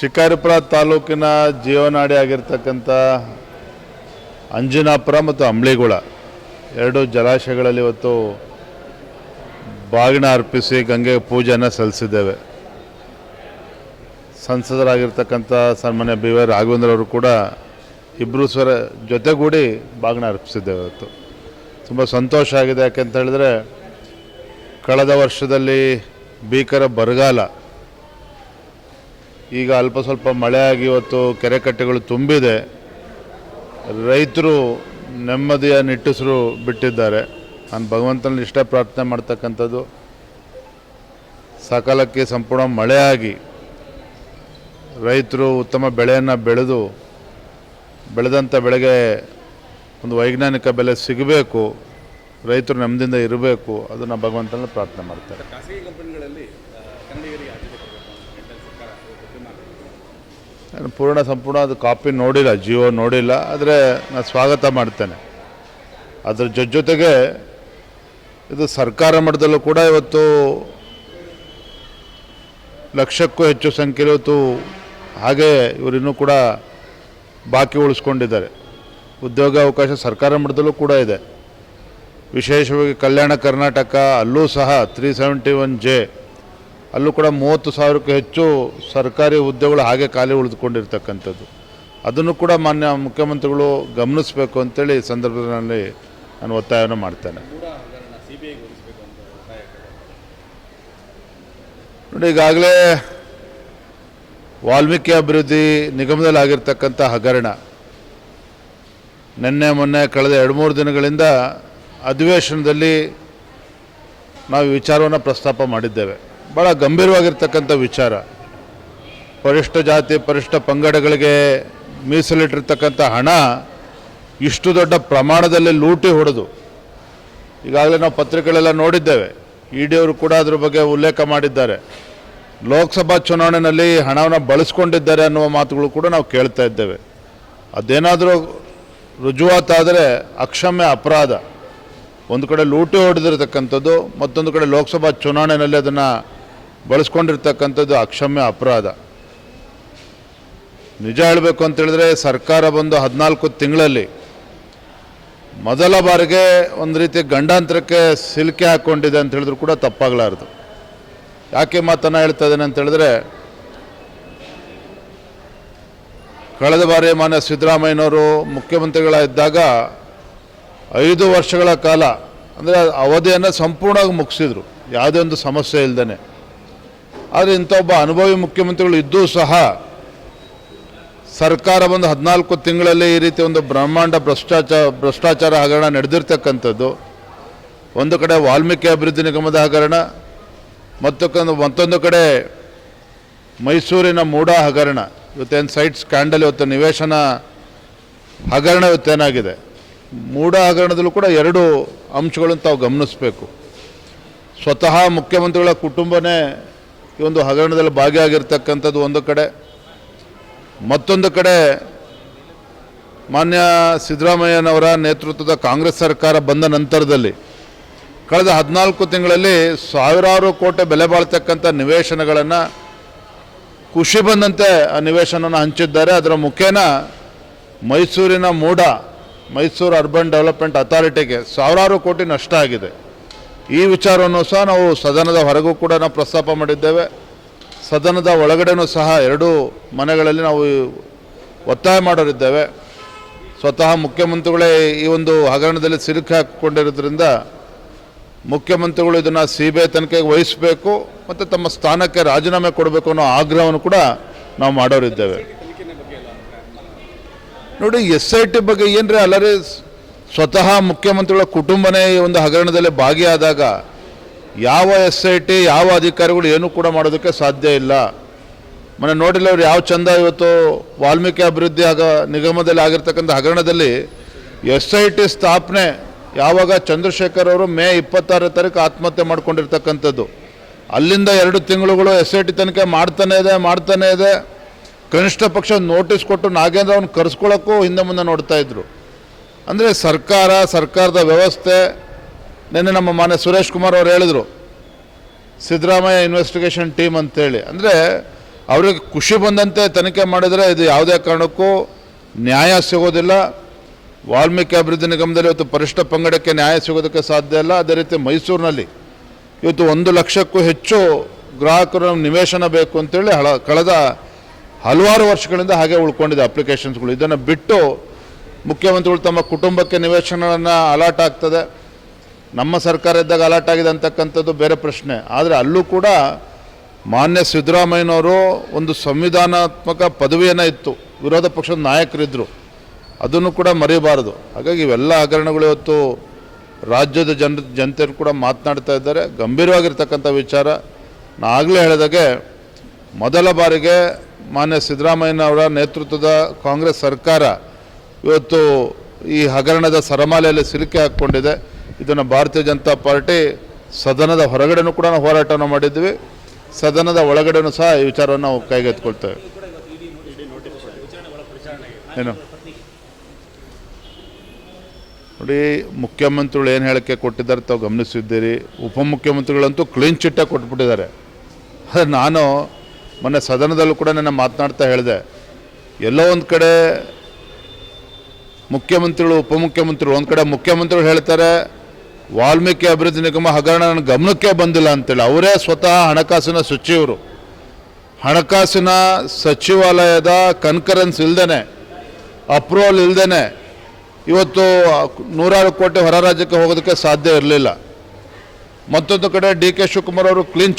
ಶಿಕಾರಿಪುರ ತಾಲೂಕಿನ ಜೀವನಾಡಿ ಆಗಿರ್ತಕ್ಕಂಥ ಅಂಜನಾಪುರ ಮತ್ತು ಅಂಬ್ಳಿಗುಳ ಎರಡು ಜಲಾಶಯಗಳಲ್ಲಿ ಇವತ್ತು ಬಾಗಿನ ಅರ್ಪಿಸಿ ಗಂಗೆಗೆ ಪೂಜೆಯನ್ನು ಸಲ್ಲಿಸಿದ್ದೇವೆ. ಸಂಸದರಾಗಿರ್ತಕ್ಕಂಥ ಸನ್ಮಾನ್ಯ ಬಿ ವೈ ರಾಘವೇಂದ್ರ ಅವರು ಕೂಡ ಇಬ್ಬರು ಸ್ವರ ಜೊತೆಗೂಡಿ ಬಾಗಿನ ಅರ್ಪಿಸಿದ್ದೇವೆ ಇವತ್ತು. ತುಂಬ ಸಂತೋಷ ಆಗಿದೆ ಯಾಕೆಂತ ಹೇಳಿದ್ರೆ, ಕಳೆದ ವರ್ಷದಲ್ಲಿ ಭೀಕರ ಬರಗಾಲ ಈಗ ಅಲ್ಪ ಸ್ವಲ್ಪ ಮಳೆ ಆಗಿ ಇವತ್ತು ಕೆರೆ ಕಟ್ಟೆಗಳು ತುಂಬಿದೆ. ರೈತರು ನೆಮ್ಮದಿಯ ನಿಟ್ಟುಸಿರು ಬಿಟ್ಟಿದ್ದಾರೆ. ನಾನು ಭಗವಂತನಲ್ಲಿ ಇಷ್ಟ ಪ್ರಾರ್ಥನೆ ಮಾಡ್ತಕ್ಕಂಥದ್ದು. ಸಕಾಲಕ್ಕೆ ಸಂಪೂರ್ಣ ಮಳೆಯಾಗಿ ರೈತರು ಉತ್ತಮ ಬೆಳೆಯನ್ನು ಬೆಳೆದು ಬೆಳೆದಂಥ ಬೆಳೆಗೆ ಒಂದು ವೈಜ್ಞಾನಿಕ ಬೆಲೆ ಸಿಗಬೇಕು. ರೈತರು ನೆಮ್ಮದಿಯಿಂದ ಇರಬೇಕು. ಅದನ್ನು ಭಗವಂತನಲ್ಲಿ ಪ್ರಾರ್ಥನೆ ಮಾಡ್ತಾರೆ. ನಾನು ಪೂರ್ಣ ಸಂಪೂರ್ಣ ಅದು ಕಾಪಿ ನೋಡಿಲ್ಲ, ಜಿಯೋ ನೋಡಿಲ್ಲ, ಆದರೆ ನಾನು ಸ್ವಾಗತ ಮಾಡ್ತೇನೆ. ಅದ್ರ ಜೊತೆ ಜೊತೆಗೆ ಇದು ಸರ್ಕಾರ ಮಟ್ಟದಲ್ಲೂ ಕೂಡ ಇವತ್ತು ಲಕ್ಷಕ್ಕೂ ಹೆಚ್ಚು ಸಂಖ್ಯೆಯಲ್ಲಿ ಇವತ್ತು ಹಾಗೆ ಇವರಿನ್ನೂ ಕೂಡ ಬಾಕಿ ಉಳಿಸ್ಕೊಂಡಿದ್ದಾರೆ. ಉದ್ಯೋಗ ಅವಕಾಶ ಸರ್ಕಾರ ಮಟ್ಟದಲ್ಲೂ ಕೂಡ ಇದೆ. ವಿಶೇಷವಾಗಿ ಕಲ್ಯಾಣ ಕರ್ನಾಟಕ, ಅಲ್ಲೂ ಸಹ ತ್ರೀ ಸೆವೆಂಟಿ ಒನ್ ಜೆ ಅಲ್ಲೂ ಕೂಡ ಮೂವತ್ತು ಸಾವಿರಕ್ಕೂ ಹೆಚ್ಚು ಸರ್ಕಾರಿ ಹುದ್ದೆಗಳು ಹಾಗೆ ಖಾಲಿ ಉಳಿದುಕೊಂಡಿರ್ತಕ್ಕಂಥದ್ದು ಅದನ್ನು ಕೂಡ ಮಾನ್ಯ ಮುಖ್ಯಮಂತ್ರಿಗಳು ಗಮನಿಸಬೇಕು ಅಂತೇಳಿ ಸಂದರ್ಭದಲ್ಲಿ ನಾನು ಒತ್ತಾಯವನ್ನು ಮಾಡ್ತೇನೆ. ನೋಡಿ, ಈಗಾಗಲೇ ವಾಲ್ಮೀಕಿ ಅಭಿವೃದ್ಧಿ ನಿಗಮದಲ್ಲಿ ಆಗಿರ್ತಕ್ಕಂಥ ಹಗರಣ, ನಿನ್ನೆ ಮೊನ್ನೆ ಕಳೆದ ಎರಡು ಮೂರು ದಿನಗಳಿಂದ ಅಧಿವೇಶನದಲ್ಲಿ ನಾವು ವಿಚಾರವನ್ನು ಪ್ರಸ್ತಾಪ ಮಾಡಿದ್ದೇವೆ ಭಾಳ ಗಂಭೀರವಾಗಿರ್ತಕ್ಕಂಥ ವಿಚಾರ. ಪರಿಷ್ಠ ಜಾತಿ, ಪರಿಷ್ಠ ಪಂಗಡಗಳಿಗೆ ಮೀಸಲಿಟ್ಟಿರ್ತಕ್ಕಂಥ ಹಣ ಇಷ್ಟು ದೊಡ್ಡ ಪ್ರಮಾಣದಲ್ಲಿ ಲೂಟಿ ಹೊಡೆದು ಈಗಾಗಲೇ ನಾವು ಪತ್ರಿಕೆಗಳೆಲ್ಲ ನೋಡಿದ್ದೇವೆ. ಇ ಡಿ ಅವರು ಕೂಡ ಅದ್ರ ಬಗ್ಗೆ ಉಲ್ಲೇಖ ಮಾಡಿದ್ದಾರೆ. ಲೋಕಸಭಾ ಚುನಾವಣೆಯಲ್ಲಿ ಹಣವನ್ನು ಬಳಸ್ಕೊಂಡಿದ್ದಾರೆ ಅನ್ನುವ ಮಾತುಗಳು ಕೂಡ ನಾವು ಕೇಳ್ತಾ ಇದ್ದೇವೆ. ಅದೇನಾದರೂ ರುಜುವಾತಾದರೆ ಅಕ್ಷಮ್ಯ ಅಪರಾಧ. ಒಂದು ಕಡೆ ಲೂಟಿ ಹೊಡೆದಿರತಕ್ಕಂಥದ್ದು, ಮತ್ತೊಂದು ಕಡೆ ಲೋಕಸಭಾ ಚುನಾವಣೆಯಲ್ಲಿ ಅದನ್ನು ಬಳಸ್ಕೊಂಡಿರ್ತಕ್ಕಂಥದ್ದು ಅಕ್ಷಮ್ಯ ಅಪರಾಧ. ನಿಜ ಹೇಳಬೇಕು ಅಂತೇಳಿದ್ರೆ ಸರ್ಕಾರ ಬಂದು ಹದಿನಾಲ್ಕು ತಿಂಗಳಲ್ಲಿ ಮೊದಲ ಬಾರಿಗೆ ಒಂದು ರೀತಿ ಗಂಡಾಂತರಕ್ಕೆ ಸಿಲುಕಿ ಹಾಕ್ಕೊಂಡಿದೆ ಅಂತ ಹೇಳಿದ್ರು ಕೂಡ ತಪ್ಪಾಗಲಾರದು. ಯಾಕೆ ಮಾತನ್ನು ಹೇಳ್ತಾ ಇದ್ದೇನೆ ಅಂತ ಹೇಳಿದ್ರೆ ಕಳೆದ ಬಾರಿ ಮಾನ್ಯ ಸಿದ್ದರಾಮಯ್ಯನವರು ಮುಖ್ಯಮಂತ್ರಿಗಳಾಗಿದ್ದಾಗ ಐದು ವರ್ಷಗಳ ಕಾಲ, ಅಂದರೆ ಅವಧಿಯನ್ನು ಸಂಪೂರ್ಣವಾಗಿ ಮುಗಿಸಿದ್ರು. ಯಾವುದೇ ಒಂದು ಸಮಸ್ಯೆ ಇಲ್ಲದೇ ಆದರೆ ಇಂಥ ಒಬ್ಬ ಅನುಭವಿ ಮುಖ್ಯಮಂತ್ರಿಗಳು ಇದ್ದೂ ಸಹ ಸರ್ಕಾರ ಬಂದು ಹದಿನಾಲ್ಕು ತಿಂಗಳಲ್ಲಿ ಈ ರೀತಿ ಒಂದು ಬ್ರಹ್ಮಾಂಡ ಭ್ರಷ್ಟಾಚಾರ ಭ್ರಷ್ಟಾಚಾರ ಹಗರಣ ನಡೆದಿರ್ತಕ್ಕಂಥದ್ದು. ಒಂದು ಕಡೆ ವಾಲ್ಮೀಕಿ ಅಭಿವೃದ್ಧಿ ನಿಗಮದ ಹಗರಣ, ಮತ್ತೊಂದು ಮತ್ತೊಂದು ಕಡೆ ಮೈಸೂರಿನ ಮೂಡ ಹಗರಣ. ಇವತ್ತೇನು ಸೈಟ್ ಸ್ಕ್ಯಾಂಡಲ್ ಇವತ್ತು ನಿವೇಶನ ಹಗರಣ ಇವತ್ತೇನಾಗಿದೆ? ಮೂಡ ಹಗರಣದಲ್ಲೂ ಕೂಡ ಎರಡು ಅಂಶಗಳನ್ನು ತಾವು ಗಮನಿಸಬೇಕು. ಸ್ವತಃ ಮುಖ್ಯಮಂತ್ರಿಗಳ ಕುಟುಂಬನೇ ಈ ಒಂದು ಹಗರಣದಲ್ಲಿ ಭಾಗಿಯಾಗಿರ್ತಕ್ಕಂಥದ್ದು ಒಂದು ಕಡೆ. ಮತ್ತೊಂದು ಕಡೆ ಮಾನ್ಯ ಸಿದ್ದರಾಮಯ್ಯನವರ ನೇತೃತ್ವದ ಕಾಂಗ್ರೆಸ್ ಸರ್ಕಾರ ಬಂದ ನಂತರದಲ್ಲಿ ಕಳೆದ ಹದಿನಾಲ್ಕು ತಿಂಗಳಲ್ಲಿ ಸಾವಿರಾರು ಕೋಟಿ ಬೆಲೆ ಬಾಳ್ತಕ್ಕಂಥ ನಿವೇಶನಗಳನ್ನು ಖುಷಿ ಬಂದಂತೆ ಆ ನಿವೇಶನನ ಹಂಚಿದ್ದಾರೆ. ಅದರ ಮುಖೇನ ಮೈಸೂರಿನ ಮೂಡ, ಮೈಸೂರು ಅರ್ಬನ್ ಡೆವಲಪ್ಮೆಂಟ್ ಅಥಾರಿಟಿಗೆ ಸಾವಿರಾರು ಕೋಟಿ ನಷ್ಟ ಆಗಿದೆ. ಈ ವಿಚಾರವನ್ನು ಸಹ ನಾವು ಸದನದ ಹೊರಗೂ ಕೂಡ ನಾವು ಪ್ರಸ್ತಾಪ ಮಾಡಿದ್ದೇವೆ. ಸದನದ ಒಳಗಡೆನೂ ಸಹ ಎರಡೂ ಮನೆಗಳಲ್ಲಿ ನಾವು ಒತ್ತಾಯ ಮಾಡೋರಿದ್ದೇವೆ. ಸ್ವತಃ ಮುಖ್ಯಮಂತ್ರಿಗಳೇ ಈ ಒಂದು ಹಗರಣದಲ್ಲಿ ಸಿಲುಕಿ ಹಾಕಿಕೊಂಡಿರೋದ್ರಿಂದ ಮುಖ್ಯಮಂತ್ರಿಗಳು ಇದನ್ನು ಸಿ ಬಿ ಐ ತನಿಖೆಗೆ ವಹಿಸಬೇಕು ಮತ್ತು ತಮ್ಮ ಸ್ಥಾನಕ್ಕೆ ರಾಜೀನಾಮೆ ಕೊಡಬೇಕು ಅನ್ನೋ ಆಗ್ರಹವನ್ನು ಕೂಡ ನಾವು ಮಾಡೋರಿದ್ದೇವೆ. ನೋಡಿ, ಎಸ್ ಐ ಟಿ ಬಗ್ಗೆ ಏನ್ರಿ ಅಲ್ಲರಿ ಸ್ವತಃ ಮುಖ್ಯಮಂತ್ರಿಗಳ ಕುಟುಂಬನೇ ಈ ಒಂದು ಹಗರಣದಲ್ಲಿ ಭಾಗಿಯಾದಾಗ ಯಾವ ಎಸ್ ಐ ಟಿ ಯಾವ ಅಧಿಕಾರಿಗಳು ಏನೂ ಕೂಡ ಮಾಡೋದಕ್ಕೆ ಸಾಧ್ಯ ಇಲ್ಲ. ಮನೆ ನೋಡಿಲ್ಲ ಅವ್ರು ಯಾವ ಚಂದ ಇವತ್ತು ವಾಲ್ಮೀಕಿ ಅಭಿವೃದ್ಧಿ ಆಗ ನಿಗಮದಲ್ಲಿ ಆಗಿರ್ತಕ್ಕಂಥ ಹಗರಣದಲ್ಲಿ ಎಸ್ ಐ ಟಿ ಸ್ಥಾಪನೆ ಯಾವಾಗ ಚಂದ್ರಶೇಖರ್ ಅವರು ಮೇ ಇಪ್ಪತ್ತಾರನೇ ತಾರೀಕು ಆತ್ಮಹತ್ಯೆ ಮಾಡ್ಕೊಂಡಿರ್ತಕ್ಕಂಥದ್ದು. ಅಲ್ಲಿಂದ ಎರಡು ತಿಂಗಳುಗಳು ಎಸ್ ಐ ಟಿ ತನಿಖೆ ಮಾಡ್ತಾನೆ ಇದೆ ಮಾಡ್ತಾನೆ ಇದೆ. ಕನಿಷ್ಠ ಪಕ್ಷ ನೋಟಿಸ್ ಕೊಟ್ಟು ನಾಗೇಂದ್ರ ಅವ್ನು ಕರೆಸ್ಕೊಳ್ಳೋಕ್ಕೂ ಹಿಂದೆ ಮುಂದೆ ನೋಡ್ತಾ ಇದ್ರು. ಅಂದರೆ ಸರ್ಕಾರ, ಸರ್ಕಾರದ ವ್ಯವಸ್ಥೆ. ನಿನ್ನೆ ನಮ್ಮ ಮಾನ್ಯ ಸುರೇಶ್ ಕುಮಾರ್ ಅವರು ಹೇಳಿದರು, ಸಿದ್ದರಾಮಯ್ಯ ಇನ್ವೆಸ್ಟಿಗೇಷನ್ ಟೀಮ್ ಅಂತೇಳಿ. ಅಂದರೆ ಅವರಿಗೆ ಖುಷಿ ಬಂದಂತೆ ತನಿಖೆ ಮಾಡಿದರೆ ಇದು ಯಾವುದೇ ಕಾರಣಕ್ಕೂ ನ್ಯಾಯ ಸಿಗೋದಿಲ್ಲ. ವಾಲ್ಮೀಕಿ ಅಭಿವೃದ್ಧಿ ನಿಗಮದಲ್ಲಿ ಇವತ್ತು ಪರಿಷ್ಠ ಪಂಗಡಕ್ಕೆ ನ್ಯಾಯ ಸಿಗೋದಕ್ಕೆ ಸಾಧ್ಯ ಇಲ್ಲ. ಅದೇ ರೀತಿ ಮೈಸೂರಿನಲ್ಲಿ ಇವತ್ತು ಒಂದು ಲಕ್ಷಕ್ಕೂ ಹೆಚ್ಚು ಗ್ರಾಹಕರು ನಿವೇಶನ ಬೇಕು ಅಂತೇಳಿ ಹಳ, ಕಳೆದ ಹಲವಾರು ವರ್ಷಗಳಿಂದ ಹಾಗೆ ಉಳ್ಕೊಂಡಿದೆ ಅಪ್ಲಿಕೇಶನ್ಸ್ಗಳು ಇದನ್ನು ಬಿಟ್ಟು ಮುಖ್ಯಮಂತ್ರಿಗಳು ತಮ್ಮ ಕುಟುಂಬಕ್ಕೆ ನಿವೇಶನಗಳನ್ನು ಅಲಾಟ್ ಆಗ್ತದೆ. ನಮ್ಮ ಸರ್ಕಾರ ಇದ್ದಾಗ ಅಲಾಟ್ ಆಗಿದೆ ಅಂತಕ್ಕಂಥದ್ದು ಬೇರೆ ಪ್ರಶ್ನೆ. ಆದರೆ ಅಲ್ಲೂ ಕೂಡ ಮಾನ್ಯ ಸಿದ್ದರಾಮಯ್ಯನವರು ಒಂದು ಸಂವಿಧಾನಾತ್ಮಕ ಪದವಿಯನ್ನು ಇತ್ತು. ವಿರೋಧ ಪಕ್ಷದ ನಾಯಕರಿದ್ದರು ಅದನ್ನು ಕೂಡ ಮರೆಯಬಾರದು. ಹಾಗಾಗಿ ಇವೆಲ್ಲ ಹಗರಣಗಳು ಇವತ್ತು ರಾಜ್ಯದ ಜನ, ಜನತೆಯರು ಕೂಡ ಮಾತನಾಡ್ತಾ ಇದ್ದಾರೆ. ಗಂಭೀರವಾಗಿರ್ತಕ್ಕಂಥ ವಿಚಾರ. ನಾನು ಆಗಲೇ ಹೇಳಿದಾಗೆ ಮೊದಲ ಬಾರಿಗೆ ಮಾನ್ಯ ಸಿದ್ದರಾಮಯ್ಯನವರ ನೇತೃತ್ವದ ಕಾಂಗ್ರೆಸ್ ಸರ್ಕಾರ ಇವತ್ತು ಈ ಹಗರಣದ ಸರಮಾಲೆಯಲ್ಲಿ ಸಿಲುಕಿ ಹಾಕ್ಕೊಂಡಿದೆ. ಇದನ್ನು ಭಾರತೀಯ ಜನತಾ ಪಾರ್ಟಿ ಸದನದ ಹೊರಗಡೆನೂ ಕೂಡ ನಾವು ಹೋರಾಟವನ್ನು ಮಾಡಿದ್ವಿ. ಸದನದ ಒಳಗಡೆನೂ ಸಹ ಈ ವಿಚಾರವನ್ನು ನಾವು ಕೈಗೆತ್ಕೊಳ್ತೇವೆ ಏನು? ನೋಡಿ, ಮುಖ್ಯಮಂತ್ರಿಗಳು ಏನು ಹೇಳಿಕೆ ಕೊಟ್ಟಿದ್ದಾರೆ ತಾವು ಗಮನಿಸಿದ್ದೀರಿ. ಉಪಮುಖ್ಯಮಂತ್ರಿಗಳಂತೂ ಕ್ಲೀನ್ ಚಿಟ್ಟೆ ಕೊಟ್ಬಿಟ್ಟಿದ್ದಾರೆ. ಆದರೆ ನಾನು ಮೊನ್ನೆ ಸದನದಲ್ಲೂ ಕೂಡ ನನ್ನ ಮಾತನಾಡ್ತಾ ಹೇಳಿದೆ. ಎಲ್ಲೋ ಒಂದು ಕಡೆ ಮುಖ್ಯಮಂತ್ರಿಗಳು, ಉಪಮುಖ್ಯಮಂತ್ರಿಗಳು, ಒಂದು ಕಡೆ ಮುಖ್ಯಮಂತ್ರಿಗಳು ಹೇಳ್ತಾರೆ, ವಾಲ್ಮೀಕಿ ಅಭಿವೃದ್ಧಿ ನಿಗಮ ಹಗರಣ ನನ್ನ ಗಮನಕ್ಕೆ ಬಂದಿಲ್ಲ ಅಂತೇಳಿ. ಅವರೇ ಸ್ವತಃ ಹಣಕಾಸಿನ ಸಚಿವರು. ಹಣಕಾಸಿನ ಸಚಿವಾಲಯದ ಕನ್ಕರೆನ್ಸ್ ಇಲ್ದೇನೆ, ಅಪ್ರೂವಲ್ ಇಲ್ದೇನೆ, ಇವತ್ತು ನೂರಾರು ಕೋಟಿ ಹೊರ ರಾಜ್ಯಕ್ಕೆ ಹೋಗೋದಕ್ಕೆ ಸಾಧ್ಯ ಇರಲಿಲ್ಲ. ಮತ್ತೊಂದು ಕಡೆ ಡಿ ಕೆ ಶಿವಕುಮಾರ್ ಅವರು ಕ್ಲೀನ್ ಚಿಟ್